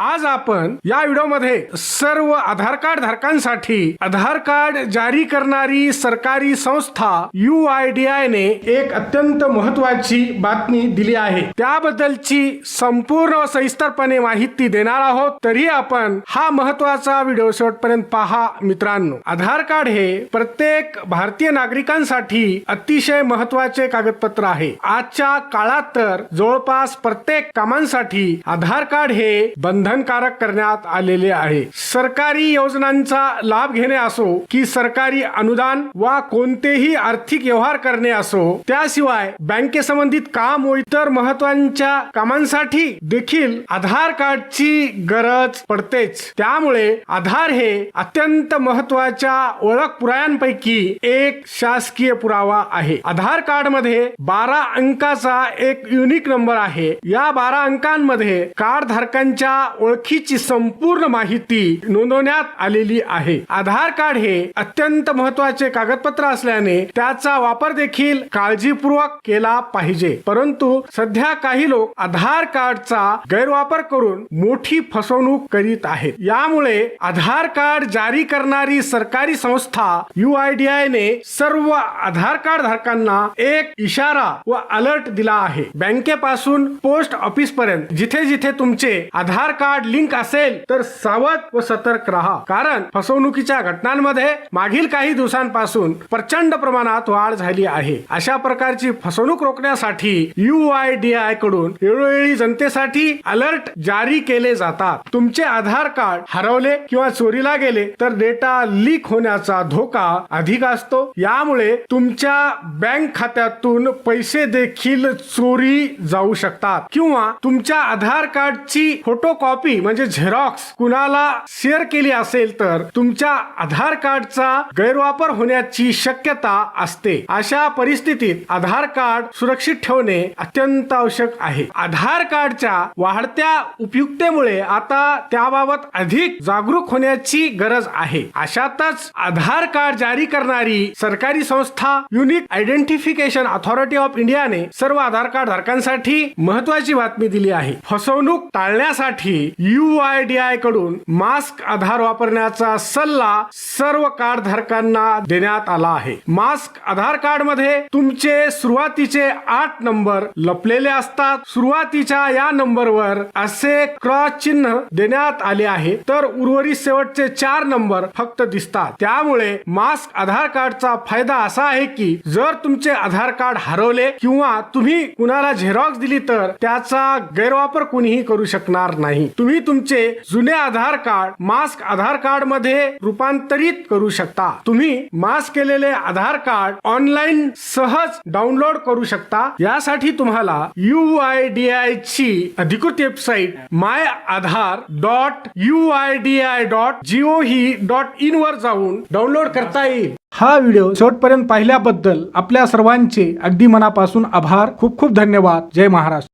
आज आपण या व्हिडिओमध्ये सर्व आधार कार्ड धारकांसाठी आधार कार्ड जारी करणारी सरकारी संस्था यू आय डी आय ने एक अत्यंत महत्वाची बातमी दिली आहे. त्याबद्दलची संपूर्ण व सविस्तरपणे माहिती देणार आहोत. तरी आपण हा महत्त्वाचा व्हिडिओ शेवटपर्यंत पहा मित्रांनो. आधार कार्ड हे प्रत्येक भारतीय नागरिकांसाठी अतिशय महत्त्वाचे कागदपत्र आहे. आजच्या काळात तर जवळपास प्रत्येक कामांसाठी आधार कार्ड हे बंधनकारक करण्यात आलेले आहे. सरकारी योजनांचा लाभ घेणे असो की सरकारी अनुदान वा कोणतेही आर्थिक व्यवहार करणे असो त्याशिवाय बँकेसंबंधित काम व इतर महत्त्वाच्या कामांसाठी देखील आधार कार्डची गरज पडतेच. त्यामुळे आधार हे अत्यंत महत्त्वाच्या ओळख पुराव्यांपैकी एक शासकीय पुरावा आहे. आधार कार्डमध्ये बारा अंकाचा एक युनिक नंबर आहे. या बारा अंकांमध्ये कार्ड धारकांच्या ओळखीची संपूर्ण माहिती नोंदवण्यात आलेली आहे. आधार कार्ड हे अत्यंत महत्त्वाचे कागदपत्र असल्याने त्याचा वापर देखील काळजीपूर्वक केला पाहिजे. परंतु सध्या काही लोक आधार कार्डचा गैरवापर करून मोठी फसवणूक करीत आहेत. यामुळे आधार कार्ड जारी करणारी सरकारी संस्था यू आय डी आय ने सर्व आधार कार्ड धारकांना एक इशारा व अलर्ट दिला आहे. बँकेपासून पोस्ट ऑफिस पर्यंत जिथे जिथे तुमचे आधार कार्ड लिंक असेल तर सावध व सतर्क राहा. कारण फसवणुकीच्या घटनांमध्ये मागील काही दिवसांपासून प्रचंड प्रमाणात वाढ झाली आहे. अशा प्रकारची फसवणूक रोखण्यासाठी यू आय डी आयकडून वेळोवेळी जनतेसाठी अलर्ट जारी केले जातात. तुमचे आधार कार्ड हरवले किंवा चोरीला गेले तर डेटा लीक होण्याचा धोका अधिक असतो. यामुळे तुमच्या बँक खात्यातून पैसे देखील चोरी जाऊ शकतात. किंवा तुमच्या आधार कार्डची फोटो कॉपी म्हणजे झेरॉक्स कुणाला शेअर केली असेल तर तुमच्या आधार कार्डचा गैरवापर होण्याची शक्यता असते. अशा परिस्थितीत आधार कार्ड सुरक्षित ठेवणे अत्यंत आवश्यक आहे. आधार कार्डच्या वाढत्या उपयुक्तेमुळे आता त्याबाबत अधिक जागरूक होण्याची गरज आहे. अशातच आधार कार्ड जारी करणारी सरकारी संस्था युनिक आयडेंटिफिकेशन अथॉरिटी ऑफ इंडियाने सर्व आधार कार्ड धारकांसाठी महत्वाची बातमी दिली आहे. फसवणूक टाळण्यासाठी यू आय डी आयकडून मास्क आधार वापरण्याचा सल्ला सर्व कार्ड धारकांना देण्यात आला आहे. मास्क आधार कार्डमध्ये तुमचे सुरुवातीचे आठ नंबर लपलेले असतात. सुरुवातीच्या या नंबरवर असे क्रॉस चिन्ह देण्यात आले आहे. तर उर्वरित शेवटचे चार नंबर फक्त दिसतात. त्यामुळे मास्क आधार कार्डचा फायदा असा आहे की जर तुमचे आधार कार्ड हरवले किंवा तुम्ही कुणाला झेरॉक्स दिली तर त्याचा गैरवापर कुणीही करू शकणार नाही. नाही तुम्ही तुमचे जुने आधार कार्ड मास्क आधार कार्डमध्ये रूपांतरित करू शकता. तुम्ही मास्क केलेले आधार कार्ड ऑनलाईन सहज डाउनलोड करू शकता. यासाठी तुम्हाला यू आय डी आय ची अधिकृत website my Aadhaar dot U I D I dot gov dot in वर जाऊन डाउनलोड करता येईल. हा व्हिडिओ शेवटपर्यंत पाहिल्याबद्दल आपल्या सर्वांचे अगदी मनापासून आभार. खूप खूप धन्यवाद. जय महाराष्ट्र.